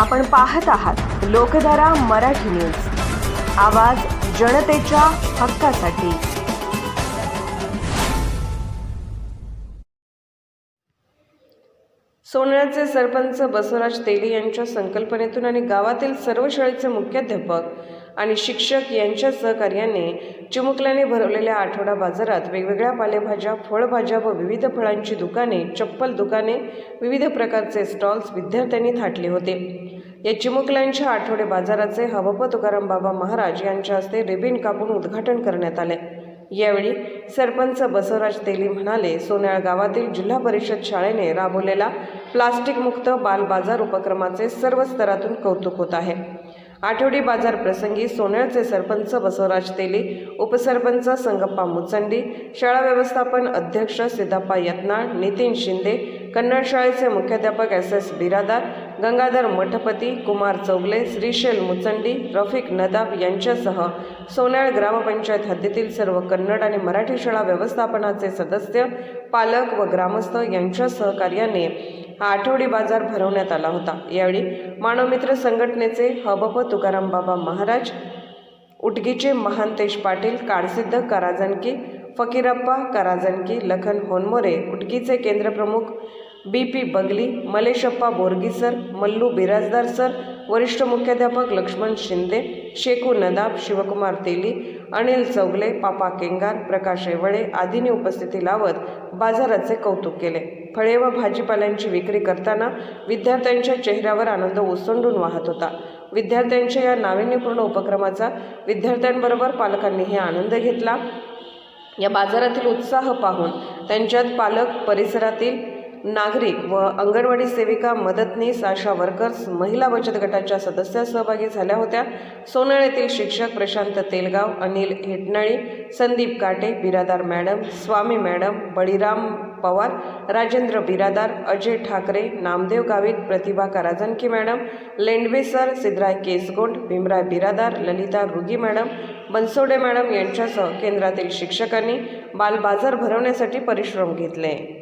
आपण पाहत आहात लोकधारा मराठी न्यूज. आवाज जनतेच्या हक्कासाठी. सोनळ्याचे सरपंच बसवराज तेली यांच्या संकल्पनेतून आणि गावातील सर्व शाळेचे मुख्याध्यापक आणि शिक्षक यांच्या सहकार्याने चिमुकल्याने भरवलेल्या आठवडा बाजारात वेगवेगळ्या पालेभाज्या फळभाज्या व विविध फळांची दुकाने चप्पल दुकाने विविध प्रकारचे स्टॉल्स विद्यार्थ्यांनी थाटले होते. या चिमुकल्यांच्या आठवडे बाजाराचे हवप तुकाराम बाबा महाराज यांच्या हस्ते रिबिन कापून उद्घाटन करण्यात आले. यावेळी सरपंच बसवराज तेली म्हणाले सोन्याळ गावातील जिल्हा परिषद शाळेने राबवलेला प्लास्टिकमुक्त बाल बाजार उपक्रमाचे सर्व स्तरातून कौतुक होत आहे. आठवडी बाजार प्रसंगी सोन्याळचे सरपंच बसवराज तेली उपसरपंच संगप्पा मुचंडी शाळा व्यवस्थापन अध्यक्ष सिद्धप्पा यत्नाळ नितीन शिंदे कन्नड शाळेचे मुख्याध्यापक एस एस बिरादार गंगाधर मठपती कुमार चौगले श्रीशेल मुचंडी रफिक नदाब यांच्यासह सोन्याळ ग्रामपंचायत हद्दीतील सर्व कन्नड आणि मराठी शाळा व्यवस्थापनाचे सदस्य पालक व ग्रामस्थ यांच्या सहकार्याने हा आठवडी बाजार भरवण्यात आला होता. यावेळी मानवमित्र संघटनेचे हबप तुकाराम बाबा महाराज उटगीचे महांतेश पाटील काळसिद्ध कराजनकी फकीरप्पा कराजनकी लखन होनमोरे उटगीचे केंद्रप्रमुख B P Bagali Malleshappa Borgi sir Mallu Biradar sir वरिष्ठ मुख्याध्यापक लक्ष्मण शिंदे शेकू नदाब शिवकुमार तेली अनिल चौगले पापा केंगार प्रकाश ऐवळे आदींनी उपस्थिती लावत बाजाराचे कौतुक केले. फळे व भाजीपाल्यांची विक्री करताना विद्यार्थ्यांच्या चेहऱ्यावर आनंद ओसंडून वाहत होता. विद्यार्थ्यांच्या या नाविन्यपूर्ण उपक्रमाचा विद्यार्थ्यांबरोबर पालकांनीही आनंद घेतला. या बाजारातील उत्साह पाहून त्यांच्यात पालक परिसरातील नागरिक व अंगणवाडी सेविका मदतनीस आशा वर्कर्स महिला बचत गटाच्या सदस्या सहभागी झाल्या होत्या. सोनळ येथील शिक्षक Prashant Telgaon Anil Hetnali Sandeep Kate Biradar madam Swami madam Baliram Pawar Rajendra Biradar Ajay Thackeray Namdev Gavit Pratibha Karajanki madam Lendave sir Siddharay Kesgond Bhimray Biradar Lalita Rugi madam Bansode madam यांच्यासह केंद्रातील शिक्षकांनी बालबाजार भरवण्यासाठी परिश्रम घेतले.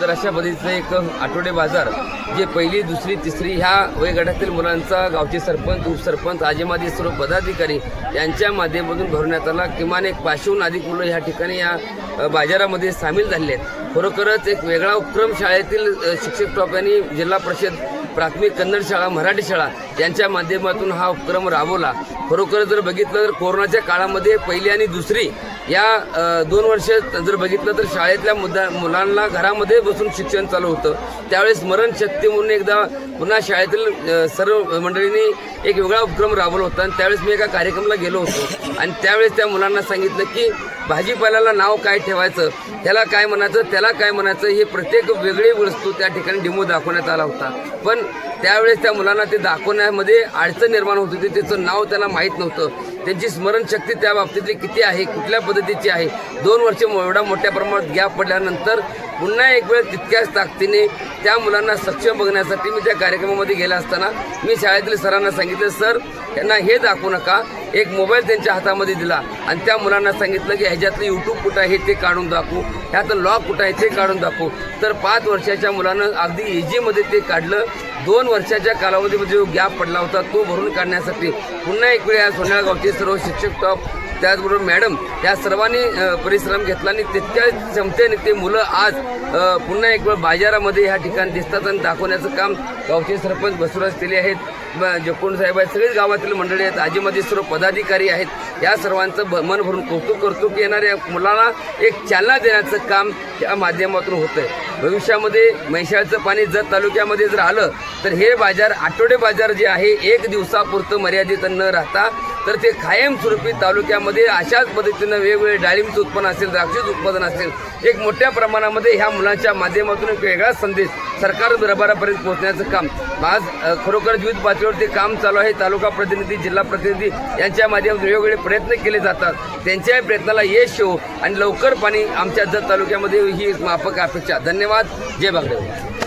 तर अशा पद्धतीचं एक आठवडे बाजार जे पहिली दुसरी तिसरी ह्या वयोगटातील मुलांचा गावचे सरपंच उपसरपंच आजीमादी सर्व पदाधिकारी यांच्या माध्यमातून भरवण्यात आला. किमान एक पाचशेहून अधिक मुलं ह्या ठिकाणी या बाजारामध्ये सामील झालेले आहेत. खरोखरच एक वेगळा उपक्रम शाळेतील शिक्षक टॉप्यांनी जिल्हा परिषद प्राथमिक कन्नड शाळा मराठी शाळा यांच्या माध्यमातून हा उपक्रम राबवला. खरोखर जर बघितलं तर कोरोनाच्या काळामध्ये पहिली आणि दुसरी या दोन वर्ष जर बघितलं तर शाळेतल्या मुद्दा मुलांना घरामध्ये बसून शिक्षण चालू होतं. त्यावेळेस स्मरणशक्ती म्हणून एकदा पुन्हा शाळेतील सर्व मंडळींनी एक वेगळा उपक्रम राबवला होता आणि त्यावेळेस मी एका कार्यक्रमाला गेलो होतो. आणि त्यावेळेस त्या मुलांना सांगितलं की भाजीपाल्याला नाव काय ठेवायचं? त्याला काय म्हणायचं? त्याला काय म्हणायचं? हे प्रत्येक वेगळी वस्तू त्या ठिकाणी डेमो दाखवण्यात आला होता. पण त्यावेळेस त्या मुलांना ते दाखवण्यामध्ये अडचण निर्माण होत होती. त्याचं नाव त्यांना माहीत नव्हतं. त्यांची स्मरणशक्ती त्या बाबतीतली किती आहे कुठल्या पद्धतीची आहे? दोन वर्ष एवढा मोठ्या प्रमाणात गॅप पडल्यानंतर पुन्हा एक वेळ तितक्याच ताकदीने त्या मुलांना सक्षम बघण्यासाठी मी त्या कार्यक्रमामध्ये गेला असताना मी शाळेतील सरांना सांगितलं सर त्यांना हे दाखवू नका. एक मोबाईल त्यांच्या हातामध्ये दिला आणि त्या मुलांना सांगितलं की ह्याच्यातलं यूट्यूब कुठं आहे ते काढून दाखवू. ह्यातलं लॉक कुठं आहे ते काढून दाखवू. तर पाच वर्षाच्या मुलानं अगदी इझीमध्ये ते काढलं. दोन वर्षाच्या कालावधीमध्ये जो गॅप पडला होता तो भरून काढण्यासाठी पुन्हा एक वेळ या सोन्याळगावचे सर्व शिक्षक टॉप त्याचबरोबर मॅडम या सर्वांनी परिश्रम घेतला आणि तितक्या क्षमतेने ते मुलं आज पुन्हा एक वेळ बाजारामध्ये ह्या ठिकाणी दिसतात आणि दाखवण्याचं काम गावचे सरपंच बसवराज केले आहेत. ब- जपून साहेब आहेत सगळेच गावातील मंडळी आहेत आजीमध्ये सर्व पदाधिकारी आहेत. या सर्वांचं मन भरून कौतुक करतो की येणाऱ्या मुलांना एक चालना देण्याचं काम या माध्यमातून होतं आहे भविष्यामध्ये म्हैशाळचं पाणी जत तालुक्यामध्ये जर आलं तर हे बाजार आठवडे बाजार जे आहे एक दिवसापुरतं मर्यादित न राहता तर ते कायमस्वरूपी तालुक्यामध्ये अशाच पद्धतीनं वेगवेगळे डाळिंबचं उत्पन्न असेल द्राक्षाचं उत्पादन असेल एक मोठ्या प्रमाणामध्ये ह्या मुलांच्या माध्यमातून एक वेगळा संदेश सरकार दरबारापर्यंत पोहोचण्याचं काम. आज खरोखर विविध पातळीवर ते काम चालू आहे. तालुका प्रतिनिधी जिल्हा प्रतिनिधी यांच्या माध्यमातून वेगवेगळे प्रयत्न केले जातात. त्यांच्याही प्रयत्नाला यश येऊ आणि लवकर पाणी आमच्या जत तालुक्यामध्ये ही माफक अपेक्षा. धन्यवाद. जय बागडे.